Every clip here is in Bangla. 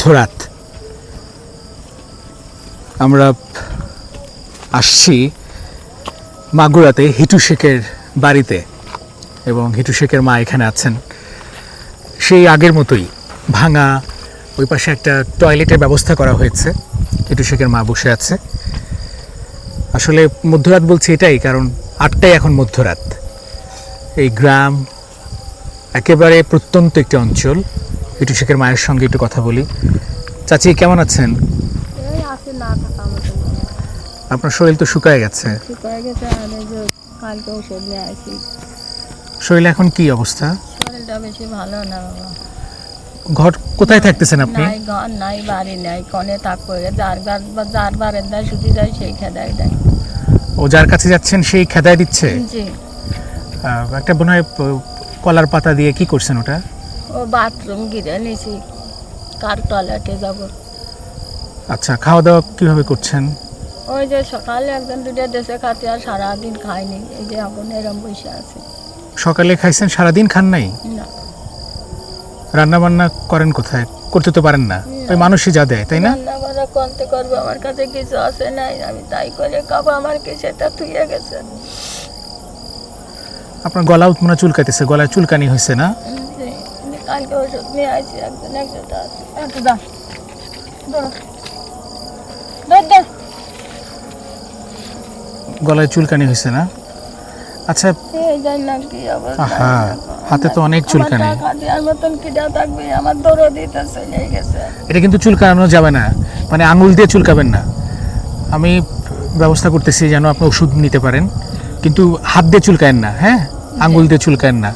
মধ্যরাত আমরা আসছি মাগুরাতে হিটু শেখের বাড়িতে এবং হিটু শেখের মা এখানে আছেন। সেই আগের মতোই ভাঙা ওই পাশে একটা টয়লেটের ব্যবস্থা করা হয়েছে। হিটু শেখের মা বসে আছে। আসলে মধ্যরাত বলছি এটাই, কারণ আটটাই এখন মধ্যরাত। এই গ্রাম একেবারে প্রত্যন্ত একটি অঞ্চল। হিটু শেখের মায়ের সঙ্গে একটু কথা বলি। চাচি কেমন আছেন? এই আছে না আপনার শরীর তো শুকায় গেছে। গেছে শরীর এখন কি অবস্থা? শরীরটা বেশি ভালো না বাবা। ঘর কোথায় থাকতেছেন আপনি? নাই ঘর নাই বাড়ি নাই কনে থাকব যার ঘর বা যার বারেন্দায় শুধু যায় সেই খেদাই দেয়। ও যার কাছে যাচ্ছেন সেই খেদায় দিচ্ছে? জি। একটা মনে হয় কলার পাতা দিয়ে কি করছেন ওটা? ও বাথরুম গিরে নিছি কার টয়লেটে যাব? আচ্ছা খাওয়া দাওয়া কীভাবে করছেন? ওই যে সকালে একজন দুটো দেশে খাতে আর সারাদিন খাইনি। এই যে এখন এরম বসে আছে। সকালে খাইছেন সারাদিন খান নাই? না। রান্না বান্না করেন কোথায়? করতে তো পারেন না। ওই মানুষই যা দেয় তাই না? রান্না করতে করব আমার কাছে কিছু আছে নাই। আমি তাই করে খাব আমার কি সেটা থুয়ে গেছে। আপনার গলাও মনে হয় চুলকাইতেছে গলায় চুলকানি হয়েছে না। কালকে ওষুধ নিয়ে আসি একজন দাও ধরো। ধর, ধর। গলায় চুলকানি হয়েছে না আচ্ছা আহা, হাতে তো অনেক চুলকানি। আমার এটা কিন্তু চুলকানো যাবে না মানে আঙুল দিয়ে চুলকাবেন না আমি ব্যবস্থা করতেছি যেন আপনি ওষুধ নিতে পারেন কিন্তু হাত দিয়ে চুলকায়েন না হ্যাঁ আঙুল দিয়ে চুলকায়েন না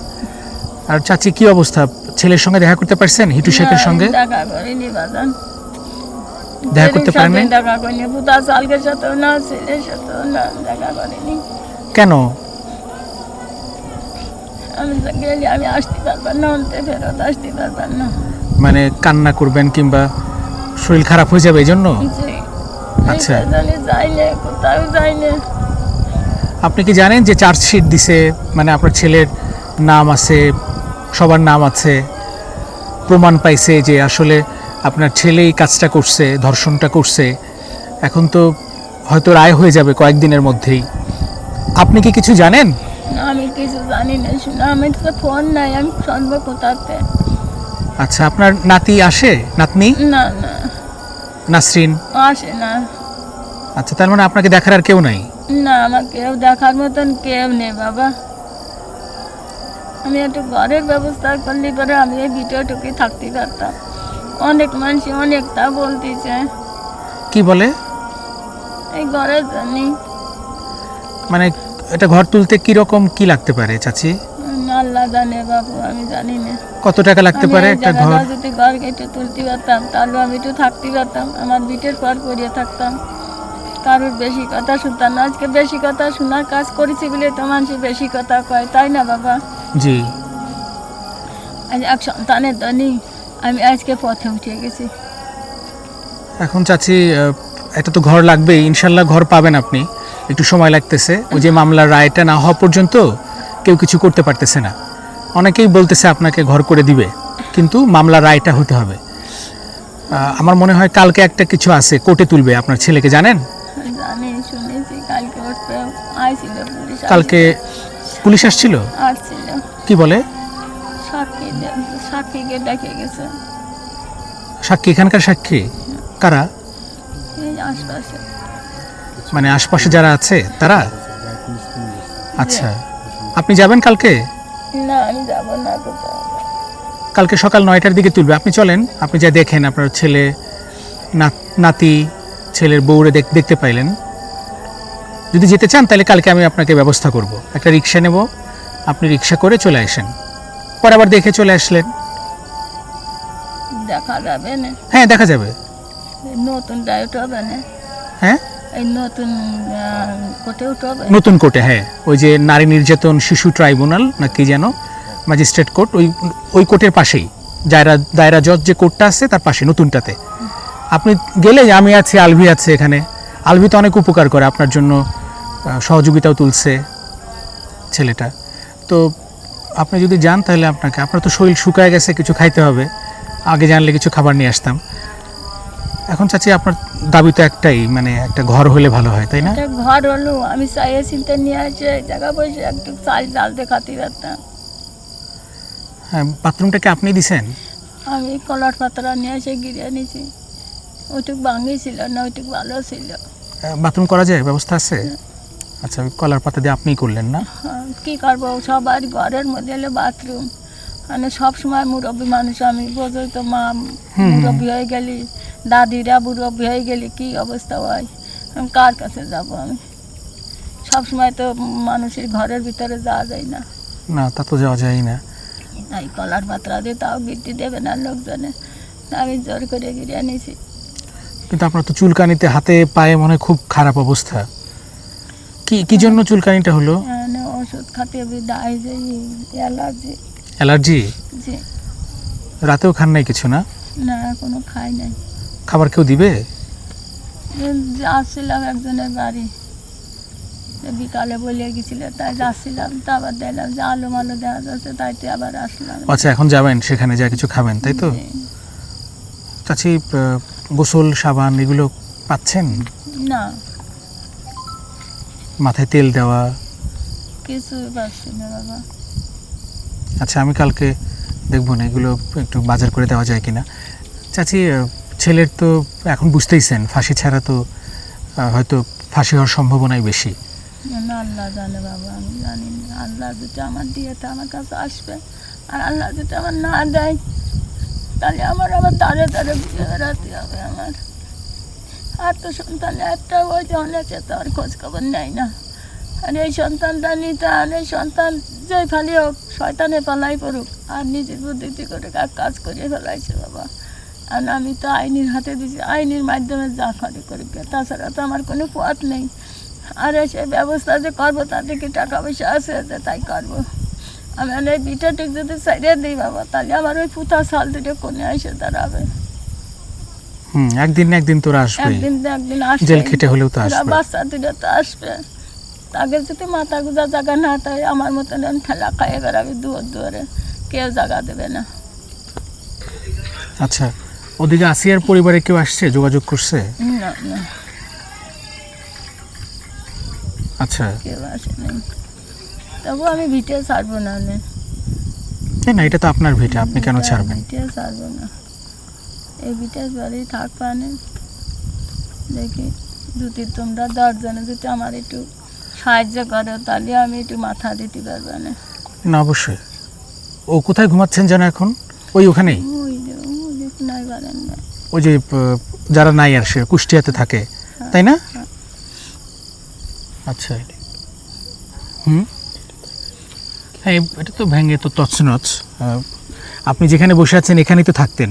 আর চাচি কি অবস্থা ছেলের সঙ্গে দেখা করতে পারছেন? হিটু শেখের সঙ্গে? দেখা করিনি বাজান। দেখা করতে পারেন সাথে? দেখা করিনি। সালকের না ছেলের সাথেও না দেখা করিনি। কেন? আমি গেলে আমি আসতে পারবার না অন্তে ফেরত আসতে পারবার না। মানে কান্না করবেন কিংবা শরীর খারাপ হয়ে যাবে এই জন্য আচ্ছা। যাইলে কোথাও যাইলে। আপনি কি জানেন যে চার্জশিট দিছে? মানে আপনার ছেলের নাম আছে সবার নাম আছে প্রমাণ পাইছে যে আসলে আপনার ছেলে এই কাজটা করছে ধর্ষণটা করছে। এখন তো হয়তো রায় হয়ে যাবে কয়েকদিনের মধ্যেই। আপনি কি কিছু জানেন? না, আমি কিছু জানি না শুনে আমি তো ফোন নাই আমি শুনব কোথাতে। আচ্ছা আপনার নাতি আসে? নাতনি? না না। নাসরিন? আসে না। আচ্ছা তার মানে আপনাকে দেখার আর কেউ নাই? না আমার কেউ দেখার মতন কেউ নেই বাবা। আমি একটু ঘরের ব্যবস্থা করলে পরে আমি এই ভিডিওটুকুই থাকতে পারতাম। অনেক মানুষ অনেকটা বলতেছে। কি বলে? এই ঘরের জন্যই মানে এটা ঘর তুলতে কি রকম কি লাগতে পারে চাচি? আল্লাহ জানে বাবু আমি জানি না। কত টাকা লাগতে পারে একটা ঘর? যদি ঘর কেটে তুলতে পারতাম তাহলে আমি একটু থাকতে পারতাম আমার বিটের পর পরিয়ে থাকতাম। কারোর বেশি কথা শুনতাম না। আজকে বেশি কথা শোনার কাজ করেছি বলে তো মানুষ বেশি কথা কয় তাই না বাবা? জি। আজ এক সন্তানের ধনী আমি আজকে পথে উঠে গেছি। এখন চাচ্ছি এটা তো ঘর লাগবেই ইনশাল্লাহ ঘর পাবেন আপনি। একটু সময় লাগতেছে। ওই যে মামলার রায়টা না হওয়া পর্যন্ত কেউ কিছু করতে পারতেছে না। অনেকেই বলতেছে আপনাকে ঘর করে দিবে কিন্তু মামলার রায়টা হতে হবে। আমার মনে হয় কালকে একটা কিছু আছে কোর্টে তুলবে আপনার ছেলেকে জানেন? কালকে পুলিশ আসছিল? আসছিল। কি বলে? সাক্ষী সাক্ষীকে ডেকে গেছে। সাক্ষী এখানকার সাক্ষী? কারা? এই আশপাশে। মানে আশপাশে যারা আছে তারা? আচ্ছা। আপনি যাবেন কালকে? না আমি যাব না কোথাও। কালকে সকাল নয়টার দিকে তুলবে। আপনি চলেন আপনি যা দেখেন আপনার ছেলে নাতি ছেলের বউরে দেখ- দেখতে পাইলেন। যদি যেতে চান তাহলে কালকে আমি আপনাকে ব্যবস্থা করব। একটা রিক্সা নেব। আপনি রিক্সা করে চলে আসেন। পরে আবার দেখে চলে আসলেন। দেখা যাবে না। হ্যাঁ দেখা যাবে। নতুন ডায়েট হবে না। হ্যাঁ? নতুন কোর্টে হ্যাঁ। ওই যে নারী নির্যাতন শিশু ট্রাইব্যুনাল না কি যেন ম্যাজিস্ট্রেট কোর্ট ওই ওই কোর্টের পাশেই। দায়রা দায়রা জজ যে কোর্টটা আছে তার পাশে নতুনটাতে। আপনি গেলে আমি আছি আলভি আছে এখানে। আলভি তো অনেক উপকার করে আপনার জন্য। সহযোগিতাও তুলছে ছেলেটা। তো আপনি যদি যান তাহলে আপনাকে আপনার তো শরীর শুকায় গেছে কিছু খাইতে হবে। আগে জানলে কিছু খাবার নিয়ে আসতাম। এখন চাচি আপনার দাবি তো একটাই মানে একটা ঘর হলে ভালো হয় তাই না? ঘর হলো আমি চাইয়ে চিনতে নিয়ে আসে জায়গা বসে একটু চাল ডালতে খাতে পারতাম হ্যাঁ বাথরুমটা কি আপনি দিছেন? আমি কলার পাতরা নিয়ে এসে গিরে নিয়েছি ওইটুক ভাঙি ছিল না ওইটুক ভালো ছিল। বাথরুম করা যায়? ব্যবস্থা আছে? আচ্ছা ওই কলার পাতা দিয়ে আপনিই করলেন না? হ্যাঁ, কি করব? সবার ঘরের মধ্যে হলো বাথরুম। মানে সব সময় মুরব্বী মানুষ আমি বোঝোই তো মা মুরব্বী হয়ে গেলি দাদিরা মুরব্বী হয়ে গেলি কি অবস্থা হয় আমি কার কাছে যাব আমি? সব সময় তো মানুষের ঘরের ভিতরে যাওয়া যায় না। না তা তো যাওয়া যায় না। এই কলার পাত্রা দিয়ে তাও বৃদ্ধি দেবে না লোকজনে। আমি জোর করে গিরে নিয়েছি কিন্তু আপনার তো চুলকানিতে হাতে পায়ে মনে হয় খুব খারাপ অবস্থা। কি কি জন্য চুলকানিটা হলো? মানে ওষুধ খাতে অ্যালার্জি। অ্যালার্জি? জি। রাতেও খান নাই কিছু না? না এখনও খাই নাই। খাবার কেউ দিবে? যাচ্ছিলাম একজনের বাড়ি। বিকালে বলে গেছিল তাই যাচ্ছিলাম তো আবার দেখলাম যে আলো মালো দেওয়া যাচ্ছে তাই তো আবার আসলাম। আচ্ছা এখন যাবেন সেখানে যা কিছু খাবেন তাই তো। চাচি গোসল সাবান এগুলো পাচ্ছেন? না। মাথায় তেল দেওয়া। কিছুই না বাবা। আচ্ছা আমি কালকে দেখব না এগুলো একটু বাজার করে দেওয়া যায় কিনা। চাচি ছেলের তো এখন বুঝতেইছেন ফাঁসি ছাড়া তো হয়তো ফাঁসি হওয়ার সম্ভাবনাই বেশি। না আল্লাহ জানে বাবা আমি জানি না। আল্লাহ যদি আমার দিয়ে তো আমার কাছে আসবে আর আল্লাহ যদি আমার না দেয় তাহলে আমার আবার তারে তারে ঘুরে বেড়াতে হবে আমার। আর তো সন্তান একটা ওই যে অনেকে তো আর খোঁজ খবর নেয় না। আর এই সন্তানটা নিতে আর এই সন্তান যে খালি হোক, শয়তানে পালাই পড়ুক, আর নিজের বুদ্ধিতে করে কাজ কাজ করে ফেলাইছে বাবা। আর আমি তো আইনের হাতে দিছি, আইনের মাধ্যমে যা করে করুক তাছাড়া তো আমার কোনো পথ নেই। আর সে ব্যবস্থা যে করব, তাতে কি টাকা পয়সা আছে যে তাই করব? আমি আর এই বিটা ঠিক যদি সাইডে দিই বাবা, তাহলে আমার ওই পুতা সাল দুটো কোনে এসে দাঁড়াবে। হুম একদিন না একদিন তোরা আসবে। একদিন তো একদিন আসবে। জেল খেটে হলেও তো আসবে। বাচ্চা দুটো তো আসবে। তাকে যদি মাথা গুজা জায়গা না থাকে আমার মতন ঠেলা খাইয়ে বেড়াবে দুয়ার দুয়ারে। কেউ জায়গা দেবে না। আচ্ছা ওদিকে আসিয়ার পরিবারে কেউ আসছে যোগাযোগ করছে? না না। আচ্ছা। কেউ তবু আমি ভিটে ছাড়বো না নে। না, না এটা তো আপনার ভিটা আপনি কেন ছাড়বেন? ভিটে ছাড়বো না। এই ভিটে বাড়ি থাকবা নে দেখি যদি তোমরা দশজনে যদি আমার একটু সাহায্য করো তাহলে আমি একটু মাথা দিতে পারব না। না অবশ্যই। ও কোথায় ঘুমাচ্ছেন যেন এখন? ওই ওখানেই? ওই যে ওই যে নাই পারেন না ওই যে যারা নাই আর সে কুষ্টিয়াতে থাকে তাই না? হ্যাঁ। আচ্ছা হুম? হ্যাঁ এটা তো ভেঙে তো তছনছ। আপনি যেখানে বসে আছেন এখানেই তো থাকতেন।